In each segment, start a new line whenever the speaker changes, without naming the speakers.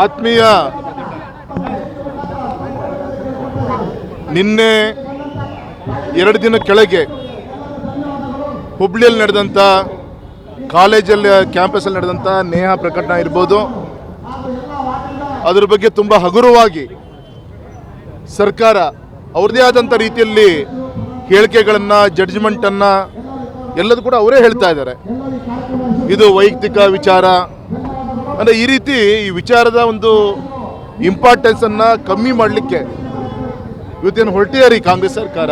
ಆತ್ಮೀಯ ನಿನ್ನೆ ಎರಡು ದಿನ ಕೆಳಗೆ ಹುಬ್ಳಿಯಲ್ಲಿ ನಡೆದಂಥ ಕಾಲೇಜಲ್ಲಿ ಕ್ಯಾಂಪಸಲ್ಲಿ ನಡೆದಂಥ ನೇಹ ಪ್ರಕಟಣೆ ಇರ್ಬೋದು. ಅದರ ಬಗ್ಗೆ ತುಂಬ ಹಗುರವಾಗಿ ಸರ್ಕಾರ ಅವ್ರದ್ದೇ ಆದಂಥ ರೀತಿಯಲ್ಲಿ ಹೇಳಿಕೆಗಳನ್ನು ಜಡ್ಜ್ಮೆಂಟನ್ನು ಎಲ್ಲದೂ ಕೂಡ ಅವರೇ ಹೇಳ್ತಾ ಇದ್ದಾರೆ. ಇದು ವೈಯಕ್ತಿಕ ವಿಚಾರ. ಅಂದರೆ ಈ ರೀತಿ ಈ ವಿಚಾರದ ಒಂದು ಇಂಪಾರ್ಟೆನ್ಸನ್ನು ಕಮ್ಮಿ ಮಾಡಲಿಕ್ಕೆ ಇವತ್ತೇನು ಹೊರಟಿದ್ದಾರೆ ಈ ಕಾಂಗ್ರೆಸ್ ಸರ್ಕಾರ.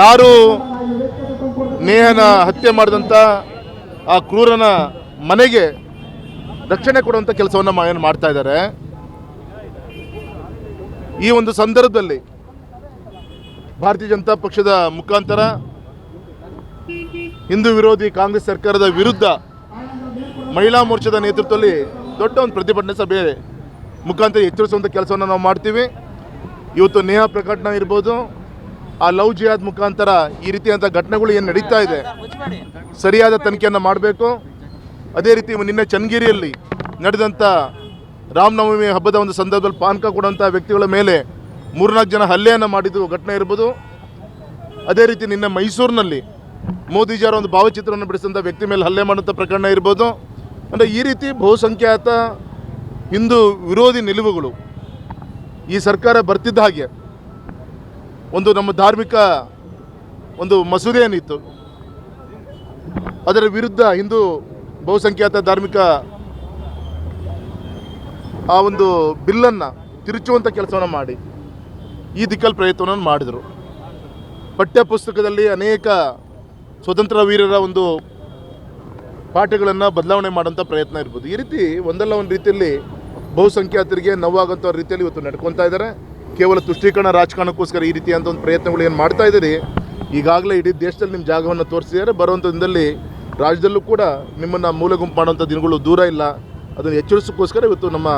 ಯಾರು ನೇಹನ ಹತ್ಯೆ ಮಾಡಿದಂಥ ಆ ಕ್ರೂರನ ಮನೆಗೆ ರಕ್ಷಣೆ ಕೊಡುವಂಥ ಕೆಲಸವನ್ನು ಏನು ಮಾಡ್ತಾ ಇದ್ದಾರೆ. ಈ ಒಂದು ಸಂದರ್ಭದಲ್ಲಿ ಭಾರತೀಯ ಜನತಾ ಪಕ್ಷದ ಮುಖಾಂತರ ಹಿಂದೂ ವಿರೋಧಿ ಕಾಂಗ್ರೆಸ್ ಸರ್ಕಾರದ ವಿರುದ್ಧ ಮಹಿಳಾ ಮೋರ್ಚಾದ ನೇತೃತ್ವದಲ್ಲಿ ದೊಡ್ಡ ಒಂದು ಪ್ರತಿಭಟನೆ ಸಭೆ ಮುಖಾಂತರ ಎಚ್ಚರಿಸುವಂಥ ಕೆಲಸವನ್ನು ನಾವು ಮಾಡ್ತೀವಿ. ಇವತ್ತು ನೇಹ ಪ್ರಕಟಣೆ ಇರ್ಬೋದು. ಆ ಲವ್ ಜಿಯಾದ್ ಮುಖಾಂತರ ಈ ರೀತಿಯಾದಂಥ ಘಟನೆಗಳು ಏನು ನಡೀತಾ ಇದೆ, ಸರಿಯಾದ ತನಿಖೆಯನ್ನು ಮಾಡಬೇಕು. ಅದೇ ರೀತಿ ನಿನ್ನೆ ಚನ್ನಗಿರಿಯಲ್ಲಿ ನಡೆದಂಥ ರಾಮನವಮಿ ಹಬ್ಬದ ಒಂದು ಸಂದರ್ಭದಲ್ಲಿ ಪಾನಕ ಕೊಡುವಂಥ ವ್ಯಕ್ತಿಗಳ ಮೇಲೆ ಮೂರ್ನಾಲ್ಕು ಜನ ಹಲ್ಲೆಯನ್ನು ಮಾಡಿದ ಘಟನೆ ಇರ್ಬೋದು. ಅದೇ ರೀತಿ ನಿನ್ನೆ ಮೈಸೂರಿನಲ್ಲಿ ಮೋದಿಜಿಯವರ ಒಂದು ಭಾವಚಿತ್ರವನ್ನು ಬಿಡಿಸಿದಂಥ ವ್ಯಕ್ತಿ ಮೇಲೆ ಹಲ್ಲೆ ಮಾಡುವಂಥ ಪ್ರಕರಣ ಇರ್ಬೋದು. ಅಂದರೆ ಈ ರೀತಿ ಬಹುಸಂಖ್ಯಾತ ಹಿಂದೂ ವಿರೋಧಿ ನಿಲುವುಗಳು ಈ ಸರ್ಕಾರ ಬರ್ತಿದ್ದ ಹಾಗೆ ಒಂದು ನಮ್ಮ ಧಾರ್ಮಿಕ ಒಂದು ಮಸೂದೆ ಏನಿತ್ತು ಅದರ ವಿರುದ್ಧ ಹಿಂದೂ ಬಹುಸಂಖ್ಯಾತ ಧಾರ್ಮಿಕ ಆ ಒಂದು ಬಿಲ್ಲನ್ನು ತಿರುಚುವಂಥ ಕೆಲಸವನ್ನು ಮಾಡಿ ಈ ದಿಕ್ಕಲ್ಲಿ ಪ್ರಯತ್ನವನ್ನು ಮಾಡಿದರು. ಪಠ್ಯ ಪುಸ್ತಕದಲ್ಲಿ ಅನೇಕ ಸ್ವತಂತ್ರ ವೀರರ ಒಂದು ಪಾಠಗಳನ್ನು ಬದಲಾವಣೆ ಮಾಡೋಂಥ ಪ್ರಯತ್ನ ಇರ್ಬೋದು. ಈ ರೀತಿ ಒಂದಲ್ಲ ಒಂದು ರೀತಿಯಲ್ಲಿ ಬಹುಸಂಖ್ಯಾತರಿಗೆ ನೋವಾಗಂಥ ರೀತಿಯಲ್ಲಿ ಇವತ್ತು ನಡ್ಕೊತಾ ಇದ್ದಾರೆ ಕೇವಲ ತುಷ್ಟೀಕರಣ, ರಾಜಕಾರಣಕ್ಕೋಸ್ಕರ ಈ ರೀತಿಯಾದಂಥ ಒಂದು ಪ್ರಯತ್ನಗಳು ಏನು ಮಾಡ್ತಾ ಇದ್ದೀರಿ? ಈಗಾಗಲೇ ಇಡೀ ದೇಶದಲ್ಲಿ ನಿಮ್ಮ ಜಾಗವನ್ನು ತೋರಿಸಿದ್ದಾರೆ. ಬರುವಂಥ ದಿನದಲ್ಲಿ ರಾಜ್ಯದಲ್ಲೂ ಕೂಡ ನಿಮ್ಮನ್ನು ಮೂಲ ಗುಂಪು ಮಾಡುವಂಥ ದಿನಗಳು ದೂರ ಇಲ್ಲ. ಅದನ್ನು ಎಚ್ಚರಿಸೋಕ್ಕೋಸ್ಕರ ಇವತ್ತು ನಮ್ಮ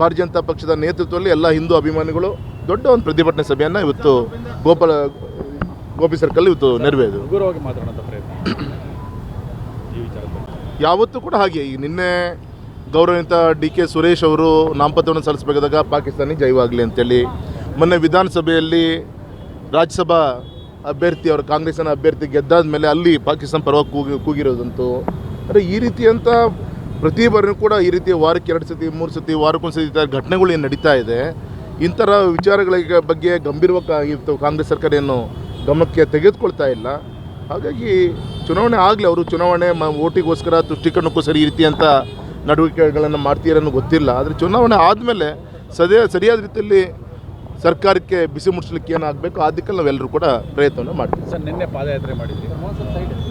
ಭಾರತೀಯ ಜನತಾ ಪಕ್ಷದ ನೇತೃತ್ವದಲ್ಲಿ ಎಲ್ಲ ಹಿಂದೂ ಅಭಿಮಾನಿಗಳು ದೊಡ್ಡ ಒಂದು ಪ್ರತಿಭಟನೆ ಸಭೆಯನ್ನು ಇವತ್ತು ಗೋಪಾಲ, ಗೋಪಿ ಸರ್ಕಲ್ ಇವತ್ತು ನೆರವೇರಿದ್ರು
ಹಗುರವಾಗಿ ಮಾತಾಡೋಂಥ ಪ್ರಯತ್ನ ಈ ವಿಚಾರದ ಬಗ್ಗೆ
ಯಾವತ್ತೂ ಕೂಡ ಹಾಗೆ. ಈಗ ನಿನ್ನೆ ಗೌರವಿತ ಡಿ ಕೆ ಸುರೇಶ್ ಅವರು ನಾಮಪತ್ರವನ್ನು ಸಲ್ಲಿಸಬೇಕಾದಾಗ ಪಾಕಿಸ್ತಾನಿ ಜೈವಾಗಲಿ ಅಂತೇಳಿ ಮೊನ್ನೆ ವಿಧಾನಸಭೆಯಲ್ಲಿ ರಾಜ್ಯಸಭಾ ಅಭ್ಯರ್ಥಿ ಅವರು ಕಾಂಗ್ರೆಸ್ನ ಅಭ್ಯರ್ಥಿ ಗೆದ್ದಾದ ಮೇಲೆ ಅಲ್ಲಿ ಪಾಕಿಸ್ತಾನ ಪರವಾಗಿ ಕೂಗಿ ಕೂಗಿರೋದಂತೂ. ಅಂದರೆ ಈ ರೀತಿಯಂಥ ಪ್ರತಿ ಬಾರಿಯೂ ಕೂಡ ಈ ರೀತಿ ವಾರಕ್ಕೆ ಎರಡು ಸತಿ, ಮೂರು ಸತಿ, ವಾರಕ್ಕೊಂದು ಸತಿ ಈ ಘಟನೆಗಳು ಏನು ನಡೀತಾ ಇದೆ ಇಂಥರ ವಿಚಾರಗಳ ಬಗ್ಗೆ ಗಂಭೀರವಾಗಿತ್ತು ಕಾಂಗ್ರೆಸ್ ಸರ್ಕಾರ ಏನು ಗಮನಕ್ಕೆ ತೆಗೆದುಕೊಳ್ತಾ ಇಲ್ಲ. ಹಾಗಾಗಿ ಚುನಾವಣೆ ಆಗಲಿ ಅವರು ಚುನಾವಣೆ ಮ ಓಟಿಗೋಸ್ಕರ ತುಷ್ಟೀಕರಣಕ್ಕೂ ಸರಿ ಇರ್ತಿ ಅಂತ ನಡವಳಿಕೆಗಳನ್ನು ಮಾಡ್ತೀರನ್ನೋ ಗೊತ್ತಿಲ್ಲ. ಆದರೆ ಚುನಾವಣೆ ಆದಮೇಲೆ ಸದೇ ಸರಿಯಾದ ರೀತಿಯಲ್ಲಿ ಸರ್ಕಾರಕ್ಕೆ ಬಿಸಿ ಮುಟ್ಟಿಸ್ಲಿಕ್ಕೆ ಏನಾಗಬೇಕು ಆ ದಿಕ್ಕಲ್ಲಿ ನಾವೆಲ್ಲರೂ ಕೂಡ ಪ್ರಯತ್ನವನ್ನು ಮಾಡ್ತೀವಿ.
ಸರ್ ನಿನ್ನೆ ಪಾದಯಾತ್ರೆ ಮಾಡಿದ್ವಿ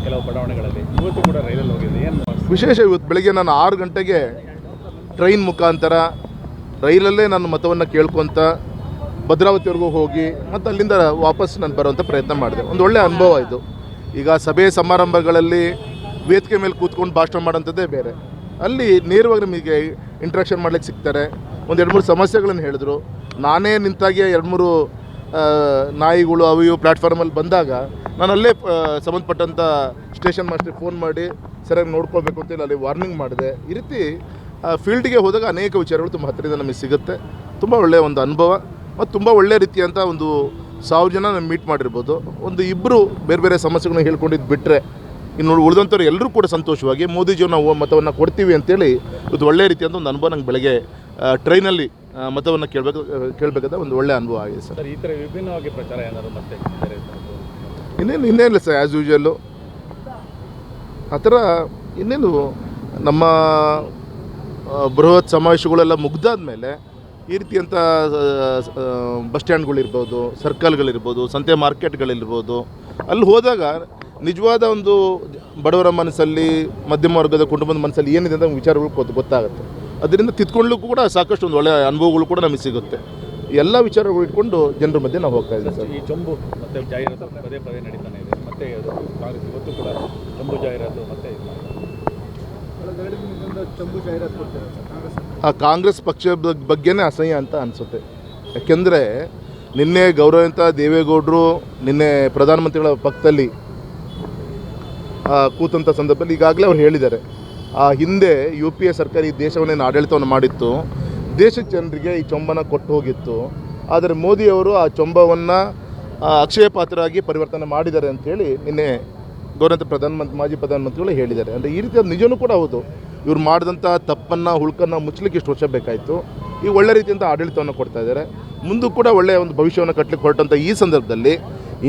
ಕೆಲವು ಬಡಾವಣೆಗಳಲ್ಲಿ. ಇವತ್ತು ಕೂಡ ರೈಲಲ್ಲಿ ಹೋಗಿದೆ ಏನು
ವಿಶೇಷ ಇವತ್ತು ಬೆಳಗ್ಗೆ ನಾನು ಆರು ಗಂಟೆಗೆ ಟ್ರೈನ್ ಮುಖಾಂತರ ರೈಲಲ್ಲೇ ನನ್ನ ಮತವನ್ನು ಕೇಳ್ಕೊತ ಭದ್ರಾವತಿವರೆಗೂ ಹೋಗಿ ಮತ್ತು ಅಲ್ಲಿಂದ ವಾಪಸ್ ನಾನು ಬರುವಂಥ ಪ್ರಯತ್ನ ಮಾಡಿದೆ. ಒಂದು ಒಳ್ಳೆಯ ಅನುಭವ ಇದು. ಈಗ ಸಭೆ ಸಮಾರಂಭಗಳಲ್ಲಿ ವೇದಿಕೆ ಮೇಲೆ ಕೂತ್ಕೊಂಡು ಭಾಷಣ ಮಾಡೋಂಥದ್ದೇ ಬೇರೆ. ಅಲ್ಲಿ ನೇರವಾಗಿ ನಿಮಗೆ ಇಂಟ್ರಾಕ್ಷನ್ ಮಾಡ್ಲಿಕ್ಕೆ ಸಿಗ್ತಾರೆ. ಒಂದು ಎರಡು ಮೂರು ಸಮಸ್ಯೆಗಳನ್ನು ಹೇಳಿದ್ರು. ನಾನೇ ನಿಂತಾಗೆ ಎರಡು ಮೂರು ನಾಯಿಗಳು ಅವು ಇವು ಪ್ಲ್ಯಾಟ್ಫಾರ್ಮಲ್ಲಿ ಬಂದಾಗ ನಾನು ಅಲ್ಲೇ ಸಂಬಂಧಪಟ್ಟಂಥ ಸ್ಟೇಷನ್ ಮಾಸ್ಟ್ರಿಗೆ ಫೋನ್ ಮಾಡಿ ಸರಿಯಾಗಿ ನೋಡ್ಕೊಳ್ಬೇಕು ಅಂತೇಳಿ ಅಲ್ಲಿ ವಾರ್ನಿಂಗ್ ಮಾಡಿದೆ. ಈ ರೀತಿ ಫೀಲ್ಡ್ಗೆ ಹೋದಾಗ ಅನೇಕ ವಿಚಾರಗಳು ತುಂಬ ಹತ್ತಿರದಿಂದ ನಮಗೆ ಸಿಗುತ್ತೆ. ತುಂಬ ಒಳ್ಳೆಯ ಒಂದು ಅನುಭವ, ಮತ್ತು ತುಂಬ ಒಳ್ಳೆಯ ರೀತಿಯಂಥ ಒಂದು ಸಾವಿರ ಜನ ನಾನು ಮೀಟ್ ಮಾಡಿರ್ಬೋದು. ಒಂದು ಇಬ್ಬರು ಬೇರೆ ಬೇರೆ ಸಮಸ್ಯೆಗಳನ್ನ ಹೇಳ್ಕೊಂಡಿದ್ದು ಬಿಟ್ಟರೆ ಇನ್ನು ಉಳಿದಂಥವ್ರು ಎಲ್ಲರೂ ಕೂಡ ಸಂತೋಷವಾಗಿ ಮೋದಿಜಿಯವ್ರು ನಾವು ಮತವನ್ನು ಕೊಡ್ತೀವಿ ಅಂತೇಳಿ ಇವತ್ತು ಒಳ್ಳೆಯ ಅಂತ ಒಂದು ಅನುಭವ ನಂಗೆ ಬೆಳಗ್ಗೆ ಟ್ರೈನಲ್ಲಿ ಮತವನ್ನು ಕೇಳಬೇಕು ಕೇಳಬೇಕಾದ ಒಂದು ಒಳ್ಳೆಯ ಅನುಭವ ಆಗಿದೆ ಸರ್.
ಈ ಥರ ವಿಭಿನ್ನವಾಗಿ ಪ್ರಚಾರ ಏನಾದರೂ ಮತ್ತೆ
ಇನ್ನೇನು ಇನ್ನೇನಿಲ್ಲ ಸರ್ ಆ್ಯಸ್ ಯೂಶಲ್ಲು ಆ ಥರ ಇನ್ನೇನು ನಮ್ಮ ಬೃಹತ್ ಸಮಾವೇಶಗಳೆಲ್ಲ ಮುಗ್ದಾದ ಮೇಲೆ ಈ ರೀತಿಯಂಥ ಬಸ್ ಸ್ಟ್ಯಾಂಡ್ಗಳಿರ್ಬೋದು ಸರ್ಕಲ್ಗಳಿರ್ಬೋದು ಸಂತೆ ಮಾರ್ಕೆಟ್ಗಳಿರ್ಬೋದು ಅಲ್ಲಿ ಹೋದಾಗ ನಿಜವಾದ ಒಂದು ಬಡವರ ಮನಸ್ಸಲ್ಲಿ ಮಧ್ಯಮ ವರ್ಗದ ಕುಟುಂಬದ ಮನಸ್ಸಲ್ಲಿ ಏನಿದೆ ಅಂತ ವಿಚಾರಗಳು ಗೊತ್ತು ಗೊತ್ತಾಗುತ್ತೆ. ಅದರಿಂದ ತಿದ್ಕೊಳ್ಳಿಕ್ಕೂ ಕೂಡ ಸಾಕಷ್ಟು ಒಂದು ಒಳ್ಳೆಯ ಅನುಭವಗಳು ಕೂಡ ನಮಗೆ ಸಿಗುತ್ತೆ. ಎಲ್ಲ ವಿಚಾರಗಳು ಇಟ್ಕೊಂಡು ಜನರ ಮಧ್ಯೆ ನಾವು ಹೋಗ್ತಾ ಇದ್ದೀವಿ ಸರ್.
ಈ ಚೊಂಬು ಮತ್ತು ಜಾಹೀರಾತು ಪದೇ ಪದೇ ನಡೀತಾನೆ ಇದೆ. ಮತ್ತೆ ಅದು ಕಾಂಗ್ರೆಸ್ ಇವತ್ತು ಕೂಡ ಚೊಂಬು ಜಾಹೀರಾತು ಮತ್ತೆ ಇದು
ಆ ಕಾಂಗ್ರೆಸ್ ಪಕ್ಷ ಬಗ್ಗೆನೇ ಅಸಹ್ಯ ಅಂತ ಅನಿಸುತ್ತೆ. ಯಾಕೆಂದರೆ ನಿನ್ನೆ ಗೌರವಂತ ದೇವೇಗೌಡರು ನಿನ್ನೆ ಪ್ರಧಾನಮಂತ್ರಿಗಳ ಪಕ್ಕದಲ್ಲಿ ಕೂತಂಥ ಸಂದರ್ಭದಲ್ಲಿ ಈಗಾಗಲೇ ಅವ್ರು ಹೇಳಿದ್ದಾರೆ. ಆ ಹಿಂದೆ ಯು ಪಿ ಎ ಸರ್ಕಾರ ಈ ದೇಶವನ್ನೇನು ಆಡಳಿತವನ್ನು ಮಾಡಿತ್ತು. ದೇಶದ ಜನರಿಗೆ ಈ ಚೊಂಬನ ಕೊಟ್ಟು ಹೋಗಿತ್ತು. ಆದರೆ ಮೋದಿಯವರು ಆ ಚೊಂಬವನ್ನು ಅಕ್ಷಯ ಪಾತ್ರರಾಗಿ ಪರಿವರ್ತನೆ ಮಾಡಿದ್ದಾರೆ ಅಂತೇಳಿ ನಿನ್ನೆ ಗೌರವಂತ ಪ್ರಧಾನಮಂತ್ರಿ, ಮಾಜಿ ಪ್ರಧಾನಮಂತ್ರಿಗಳು ಹೇಳಿದ್ದಾರೆ. ಅಂದರೆ ಈ ರೀತಿಯ ನಿಜವೂ ಕೂಡ ಹೌದು. ಇವ್ರು ಮಾಡಿದಂಥ ತಪ್ಪನ್ನು, ಹುಳುಕನ್ನು ಮುಚ್ಚಲಿಕ್ಕೆ ಇಷ್ಟು ವರ್ಷ ಬೇಕಾಯಿತು. ಈ ಒಳ್ಳೆ ರೀತಿಯಿಂದ ಆಡಳಿತವನ್ನು ಕೊಡ್ತಾ ಇದ್ದಾರೆ. ಮುಂದೂ ಕೂಡ ಒಳ್ಳೆಯ ಒಂದು ಭವಿಷ್ಯವನ್ನು ಕಟ್ಟಲಿಕ್ಕೆ ಹೊರಟಂಥ ಈ ಸಂದರ್ಭದಲ್ಲಿ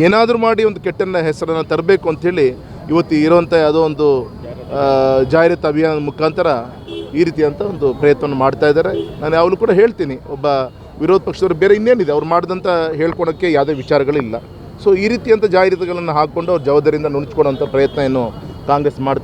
ಏನಾದರೂ ಮಾಡಿ ಒಂದು ಕೆಟ್ಟನ್ನ ಹೆಸರನ್ನು ತರಬೇಕು ಅಂಥೇಳಿ ಇವತ್ತು ಇರೋವಂಥ ಯಾವುದೋ ಒಂದು ಜಾಹೀರಾತು ಅಭಿಯಾನದ ಮುಖಾಂತರ ಈ ರೀತಿಯಂಥ ಒಂದು ಪ್ರಯತ್ನವನ್ನು ಮಾಡ್ತಾ ಇದ್ದಾರೆ. ನಾನು ಯಾವಾಗಲೂ ಕೂಡ ಹೇಳ್ತೀನಿ, ಒಬ್ಬ ವಿರೋಧ ಪಕ್ಷದವರು ಬೇರೆ ಇನ್ನೇನಿದೆ, ಅವ್ರು ಮಾಡಿದಂಥ ಹೇಳ್ಕೊಳೋಕ್ಕೆ ಯಾವುದೇ ವಿಚಾರಗಳಿಲ್ಲ. ಸೊ ಈ ರೀತಿಯಂಥ ಜಾಹೀರಾತುಗಳನ್ನು ಹಾಕ್ಕೊಂಡು ಅವ್ರ ಜವಾಬ್ದಾರಿಯಿಂದ ನುಣುಚ್ಕೊಳ್ಳೋಂಥ ಪ್ರಯತ್ನ ಏನು ಕಾಂಗ್ರೆಸ್ ಮಾಡ್ತಾ